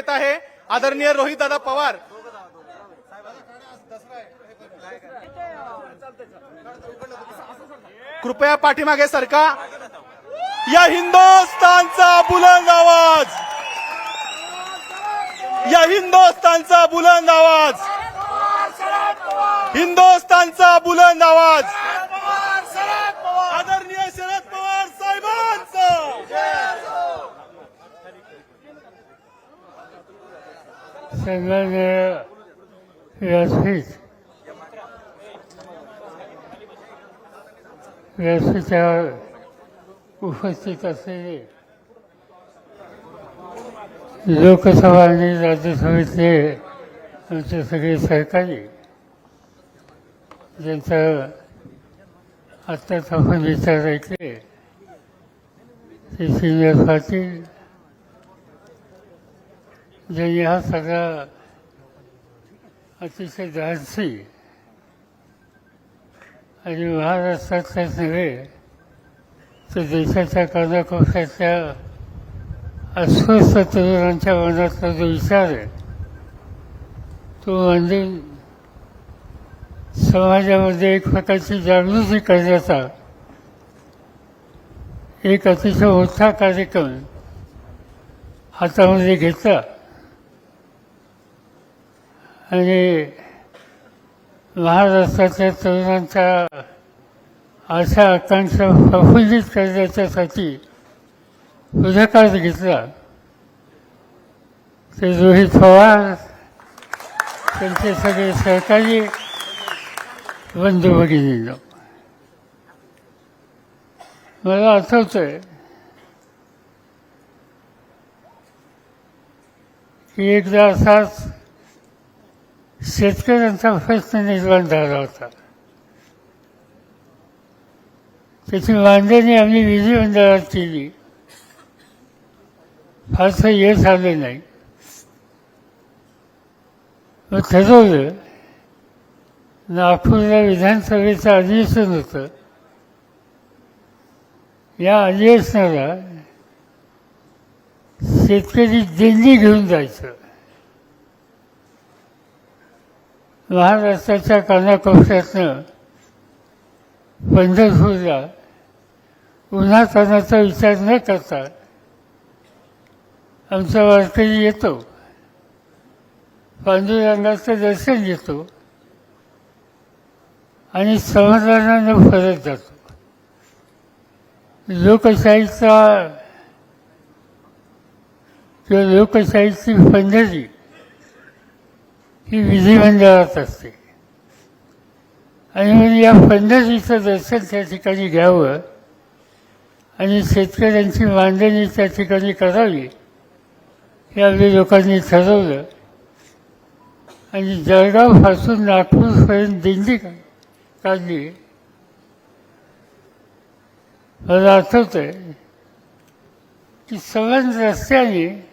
येत आहे. आदरणीय रोहितदादा पवार. कृपया पाठीमागे सरका. या हिंदुस्थानचा बुलंद आवाज. या हिंदुस्थानचा बुलंद आवाज. हिंदुस्थानचा बुलंद आवाज आदरणीय शरद पवार साहेबांचा व्यवस्थित व्यवस्थित उपस्थित असलेले लोकसभा आणि राज्यसभेतले आमचे सगळे सहकारी ज्यांचा आत्ताच आपण विचार ऐकले ते सिनियर पाटील म्हणजे ज्यांनी हा सगळा अतिशय धाडसी आणि महाराष्ट्रातल्याच नव्हे तर देशाच्या कानाकोपऱ्यातल्या अस्वस्थ तरुणांच्या मनातला जो विचार आहे तो म्हणजे समाजामध्ये एक प्रकारची जागृती करण्याचा एक अतिशय मोठा कार्यक्रम हातामध्ये घेतला. आणि महाराष्ट्रातल्या तरुणांच्या आशा आकांक्षा प्रफुल्लित करण्याच्यासाठी पुढाकार घेतला. ते रोहित पवार त्यांचे सगळे सहकारी बंधू भगिनींनो. मला आठवतंय की एकदा असाच शेतकऱ्यांचा प्रश्न निर्माण झाला होता. त्याची मांडणी आम्ही विधिमंडळात केली. फारसं यश आलं नाही. मग ठरवलं नागपूरला विधानसभेचं अधिवेशन होतं. या अधिवेशनाला शेतकरी दिंडी घेऊन जायचं. महाराष्ट्राच्या कानाकोपऱ्यातनं पंढरपूरला उन्हा तानाचा विचार न करता आमचा वारकरी येतो. पांडुरंगाचं दर्शन घेतो. आणि समाधानानं फरक जातो. लोकशाहीचा किंवा लोकशाहीची पंढरी ही विधिमंडळात असते. आणि म्हणून या पंढरीचं दर्शन त्या ठिकाणी घ्यावं आणि शेतकऱ्यांची मांडणी त्या ठिकाणी करावी हे आपल्या लोकांनी ठरवलं. आणि जळगावपासून नागपूरपर्यंत दिंडी काढली. मला आठवतंय आहे की सवन रस्त्याने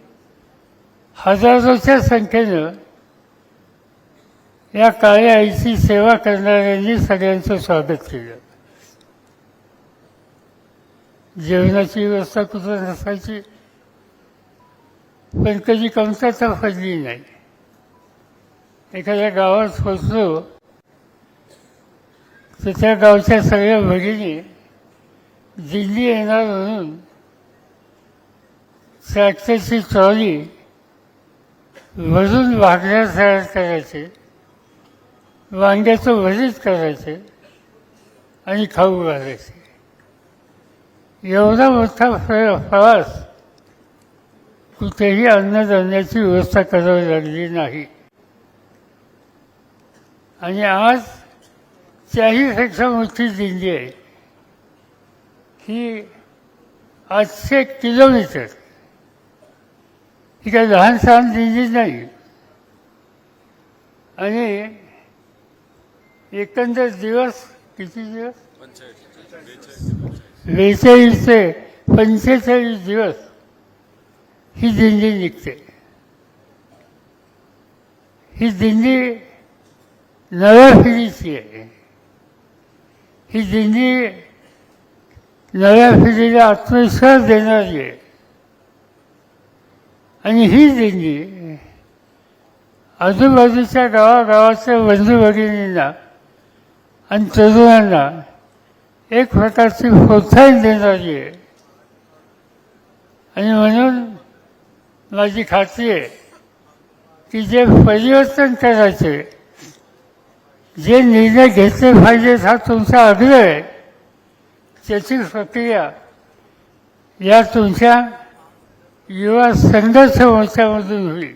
हजारोच्या संख्येनं या काळ्या आईची सेवा करणाऱ्यांनी सगळ्यांचं स्वागत केलं. जेवणाची व्यवस्था कुठं नसायची पण कधी कमतरता फरली नाही. एखाद्या गावात पोचलो तर त्या गावच्या सगळ्या भगिनी दिल्ली येणार म्हणून ट्रॅक्टरची ट्रॉली भरून भाकऱ्या तयार करायचे. वांग्याचं भरीत करायचे आणि खाऊ घालायचे. एवढा मोठा प्रवास कुठेही अन्नधान्याची व्यवस्था करावी लागली नाही. आणि आज त्याहीपेक्षा मोठी दिंडी आहे की आठशे किलोमीटर. ही काही लहान सहान दिंडी नाही. आणि एकंदर दिवस किती दिवस? बेचाळीस ते पंचेचाळीस दिवस ही दिंडी निघते. ही दिंडी नव्या पिढीची आहे. ही दिंडी नव्या पिढीला आत्मविश्वास देणारी आहे. आणि ही दिंडी आजूबाजूच्या गावागावाच्या बंधू भगिनींना आणि तरुणांना एक प्रकारची प्रोत्साहन देणारी आहे. आणि म्हणून माझी खात्री आहे की जे परिवर्तन करायचे जे निर्णय घेतले पाहिजेत हा तुमचा आग्रह आहे त्याची प्रक्रिया या तुमच्या युवा संघर्ष मंचामधून होईल.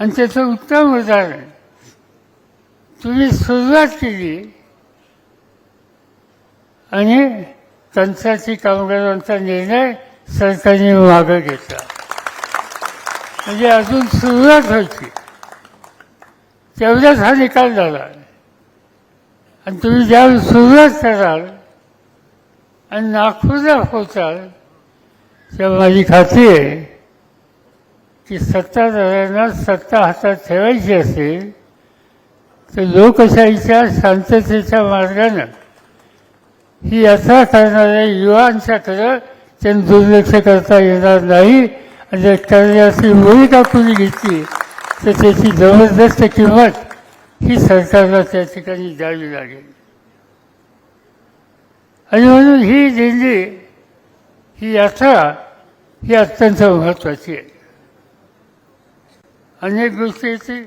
आणि त्याचं उत्तम उदाहरण तुम्ही सुरुवात केली आणि त्यांच्याशी कामगारांचा निर्णय सरकारने मागं घेतला. म्हणजे अजून सुरुवात व्हायची. तेवढाच हा निकाल झाला. आणि तुम्ही ज्यावेळी सुरुवात कराल आणि नागपूरला पोहोचाल तेव्हा माझी खात्री आहे की सत्ताधाऱ्यांना सत्ता हातात ठेवायची असेल तर लोकशाहीच्या शांततेच्या मार्गानं ही यात्रा करणाऱ्या युवांच्याकडं त्यांनी दुर्लक्ष करता येणार नाही. आणि जर करण्याची भूमिका कुणी घेतली तर त्याची जबरदस्त किंमत ही सरकारला त्या ठिकाणी द्यावी लागेल. आणि म्हणून ही दिंडी ही यात्रा ही अत्यंत महत्त्वाची आहे. अनेक गोष्टीची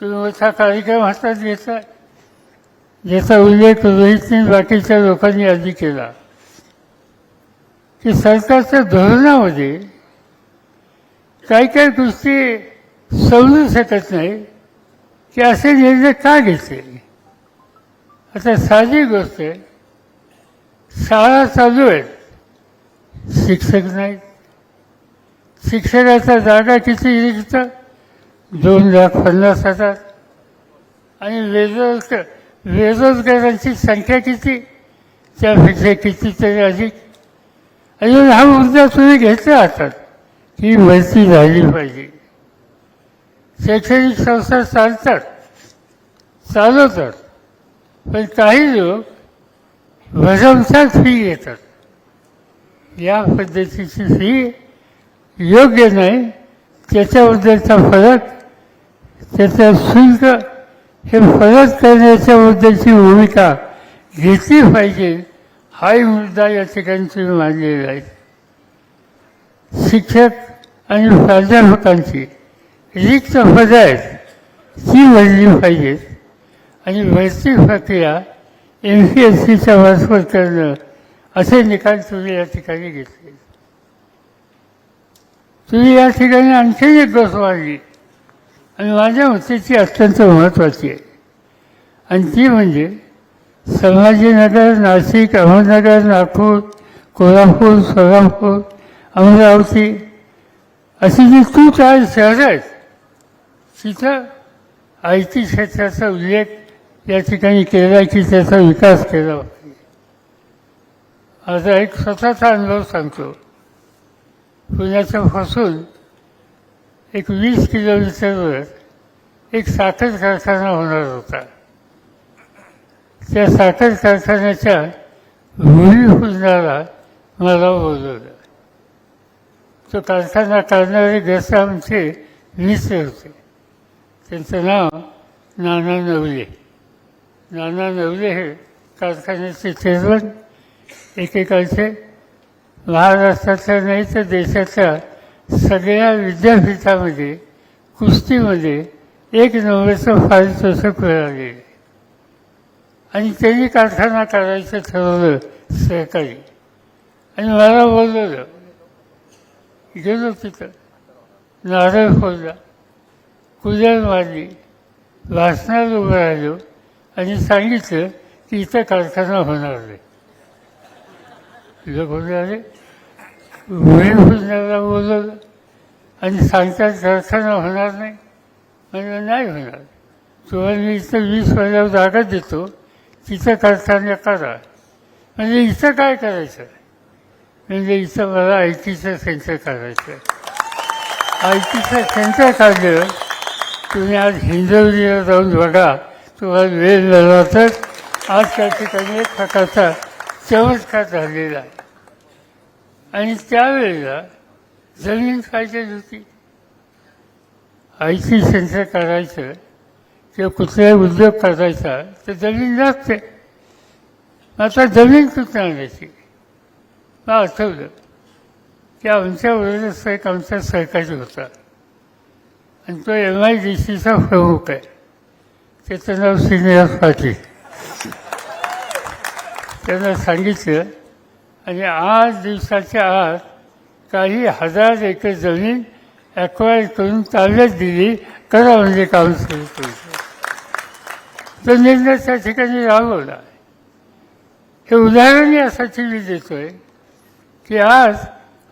मोठा कार्यक्रम हातात घेतला ज्याचा उल्लेख रोहितने बाकीच्या लोकांनी आधी केला की सरकारच्या धोरणामध्ये काही काही गोष्टी समजू शकत नाही की असे निर्णय का घेतले आता साधी गोष्ट आहे शाळा चालू आहेत शिक्षक नाहीत शिक्षकाच्या जागा किती रिक्त दोन लाख पन्नास हजार. आणि बेरोजगार बेरोजगारांची संख्या किती? त्यापेक्षा कितीतरी अधिक. अजून हा मुद्दा तुम्ही घेतला हातात ही भरती झाली पाहिजे. शैक्षणिक संस्था चालतात. चालवतात. पण काही लोक भरमसाठ फी घेतात. या पद्धतीची फी योग्य नाही. त्याच्याबद्दलचा फरक त्याचं शुल्क हे फरक मुद्द्याची भूमिका घेतली पाहिजे हाही मुद्दा या ठिकाणी तुम्ही मांडलेला आहे. शिक्षक आणि प्राध्यापकांची रिक्त पदं आहेत ती भरली पाहिजेत आणि भरती प्रक्रिया एम पी एस सीच्या मार्फत करणं असे निकाल तुम्ही या ठिकाणी घेतले. तुम्ही या ठिकाणी आणखीन एक गोष्ट मांडली. आणि माझ्या मते ती अत्यंत महत्त्वाची आहे. आणि ती म्हणजे संभाजीनगर नाशिक अहमदनगर नागपूर कोल्हापूर सोलापूर अमरावती अशी जी तू चार शहरं आहेत तिथं आय टी क्षेत्राचा उल्लेख या ठिकाणी केला की त्याचा विकास केला. पाहिजे माझा एक स्वतःचा अनुभव सांगतो. पुण्याच्यापासून एक वीस किलोमीटरवर एक साखर कारखाना होणार होता. त्या साखर कारखान्याच्या भूमिपूजनाला मला बोलवलं. तो कारखाना काढणारे ग्रस्त आमचे मित्र होते. त्यांचं नाव नाना नवले. नाना नवले हे कारखान्याचे चेअरमन एकेकाळचे महाराष्ट्रातल्या नाही तर देशाच्या सगळ्या विद्यापीठामध्ये कुस्तीमध्ये एक नंबरचं पारितोषिक मिळाले आणि त्यांनी कारखाना काढायचं ठरवलं सहकारी. आणि मला बोलवलं गेलो तिथं. नारळ फोडला. कुदळ मारली. भाषणात उभं राहिलो आणि सांगितलं की इथं कारखाना होणार नाही. लोक आले भूमिपूजनाला बोलवलं आणि सांगता कारखाना होणार नाही. म्हणजे नाही होणार. तुम्हाला मी इथं वीस वर्षावर जागा देतो. तिथं करताना करा. म्हणजे इथं काय करायचं? म्हणजे इथं मला आय टीचं सेंटर काढायचं. आय टीचं सेंटर काढलं. तुम्ही आज हिंजवलीला जाऊन बघा. तुम्हाला वेळ मिळाला तर आज त्या ठिकाणी एक प्रकारचा चमत्कार झालेला आहे. आणि त्यावेळेला जमीन पाहिजे होती. आय टी सेंटर करायचं किंवा कुठलाही उद्योग करायचा तर जमीन लागते आता जमीन कुठं आणायची? मला आठवलं. की आमच्या बरोबरच एक आमचा सहकारी होता. आणि तो एम आय डी सीचा प्रमुख आहे. त्याचं नाव श्रीनिवास पाटील. त्यांना सांगितलं आणि आठ दिवसाच्या आत काही हजार एकर जमीन ॲक्वायर करून ताब्यात दिली करा म्हणजे काम सुरू करू तो निर्णय त्या ठिकाणी राबवला. हे उदाहरण यासाठी मी देतोय की आज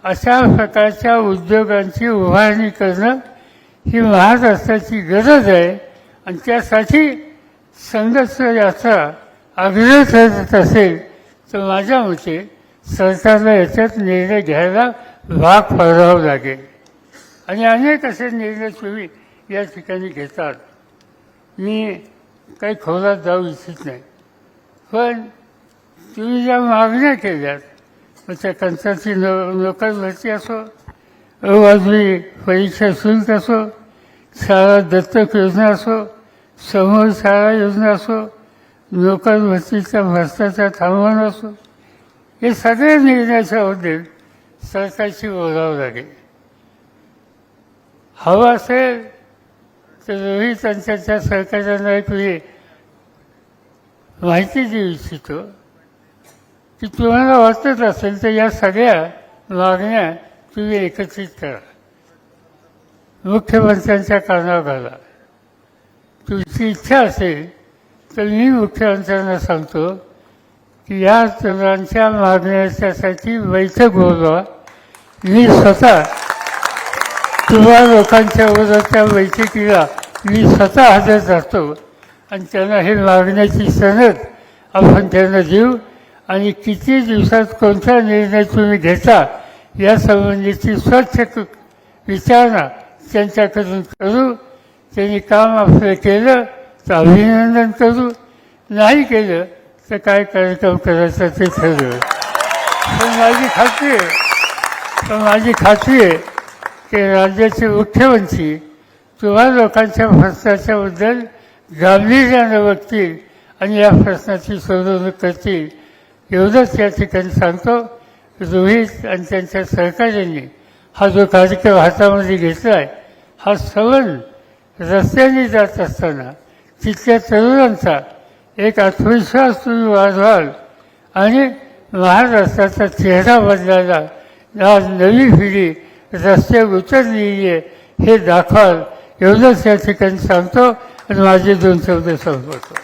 अशा प्रकारच्या उद्योगांची उभारणी करणं ही महाराष्ट्राची गरज आहे आणि त्यासाठी संघर्ष याचा आग्रह ठरत असेल तर माझ्या मते सरकारला याच्यात निर्णय घ्यायला भाग पडावं लागेल. आणि अनेक असे निर्णय तुम्ही या ठिकाणी घेतात. मी काही खोलात जाऊ इच्छित नाही. पण तुम्ही ज्या मागण्या केल्यात मग त्या कंत्राटी नो नोकर भरती असो अवाजवी परीक्षा शुल्क असो शाळा दत्तक योजना असो समोर शाळा योजना असो नोकर भरतीचा भ्रष्टाचार थांबवणं असो हे सगळे निर्णयाच्या बद्दल सरकारशी बोलावं लागेल. हवं असेल तर रोहित त्यांच्या सहकार्यांना एक मी माहिती देऊ इच्छितो. की तुम्हाला वाटत असेल तर या सगळ्या मागण्या तुम्ही एकत्रित करा. मुख्यमंत्र्यांच्या कानावर घाला. तुमची इच्छा असेल तर मी मुख्यमंत्र्यांना सांगतो की या तरुणांच्या मागण्याच्यासाठी बैठक बोलवा मी स्वतः तुम्हा लोकांच्या विरोधाच्या बैठकीला मी स्वतः हजर राहतो आणि त्यांना हे मागण्याची सनद आपण त्यांना देऊ. आणि किती दिवसात कोणता निर्णय तुम्ही घेता यासंबंधीची स्वच्छ विचारणा त्यांच्याकडून करू. त्यांनी काम आपलं केलं तर अभिनंदन करू. नाही केलं तर काय कार्यक्रम करायचा ते ठरलं. पण माझी खात्री आहे पण माझी खात्री आहे की राज्याचे मुख्यमंत्री किंवा लोकांच्या प्रश्नाच्याबद्दल गांभीर्यानं बघतील आणि या प्रश्नाची सोडवणूक करतील एवढंच या ठिकाणी सांगतो. रोहित आणि त्यांच्या सहकार्यांनी हा जो कार्यक्रम हातामध्ये घेतला आहे हा सवन रस्त्याने जात असताना तिथल्या तरुणांचा एक आत्मविश्वास तुम्ही वाढवाल आणि महाराष्ट्राचा चेहरा बदलायला आज नवी पिढी रस्ते उतरलेली आहे हे दाखवाल. एवढंच या ठिकाणी सांगतो आणि माझे दोन शब्द संपवतो.